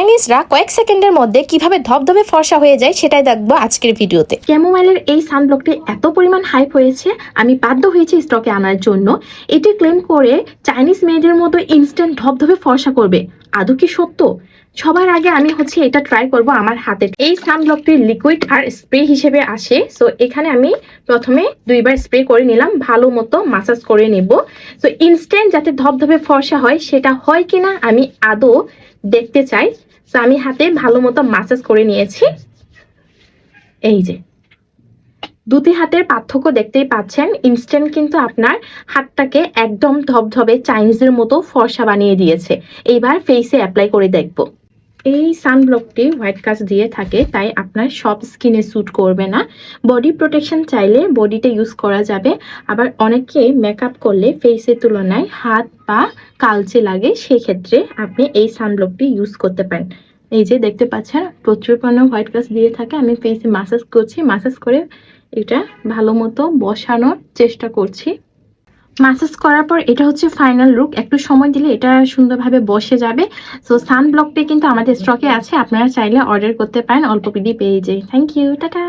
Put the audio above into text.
চাইনিজরা কয়েক সেকেন্ডের মধ্যে কীভাবে ধবধবে ফর্সা হয়ে যায় সেটাই দেখব আজকের ভিডিওতে। ক্যামোমাইলের এই সানব্লকটি এত পরিমাণ হাইপ হয়েছে, আমি বাধ্য হয়েছি স্টকে আনার জন্য। এটি ক্লেম করে চাইনিজ মেয়েদের মতো ইনস্ট্যান্ট ধবধবে ফর্সা করবে। আদৌ কি সত্য? সবার আগে আমি হচ্ছে এটা ট্রাই করব আমার হাতে। এই সানব্লকটি লিকুইড আর স্প্রে হিসেবে আসে সো এখানে আমি প্রথমে দুইবার স্প্রে করে নিলাম, ভালো মতো মাসাজ করে নেব। সো ইনস্ট্যান্ট যাতে ধবধবে ফর্সা হয়, সেটা হয় কিনা আমি আদৌ দেখতে চাই। আমি হাতে ভালো মতো মাসাজ করে নিয়েছি। এই যে। দুটি হাতের পার্থক্য দেখতেই পাচ্ছেন ইনস্ট্যান্ট কিন্তু আপনার হাতটাকে একদম ধবধবে চাইনিজের মতো ফর্সা বানিয়ে দিয়েছে। এইবার ফেসে অ্যাপ্লাই করে দেখব। এই সানব্লকটি হোয়াইট কাজ দিয়ে থাকে, তাই আপনার সব স্কিনে স্যুট করবে না। বডি প্রোটেকশন চাইলে বডিতে ইউজ করা যাবে। আবার অনেকে মেকআপ করলে ফেসের তুলনায় হাত পা কালচে লাগে, সেক্ষেত্রে আপনি এই সানব্লকটি ইউজ করতে পারেন। এই যে দেখতে পাচ্ছেন, প্রচুর পরিমাণে হোয়াইট কাজ দিয়ে থাকে। আমি ফেসে মাসাজ করছি। মাসাজ করে এটা ভালো মতো বসানোর চেষ্টা করছি। মাসাজ করার পর এটা হচ্ছে ফাইনাল লুক একটু সময় দিলে এটা সুন্দরভাবে বসে যাবে। সো সান ব্লকটি কিন্তু আমাদের স্টকে আছে। আপনারা চাইলে অর্ডার করতে পারেন। অল্প পিডি পেয়ে যাই থ্যাংক ইউ টাটা।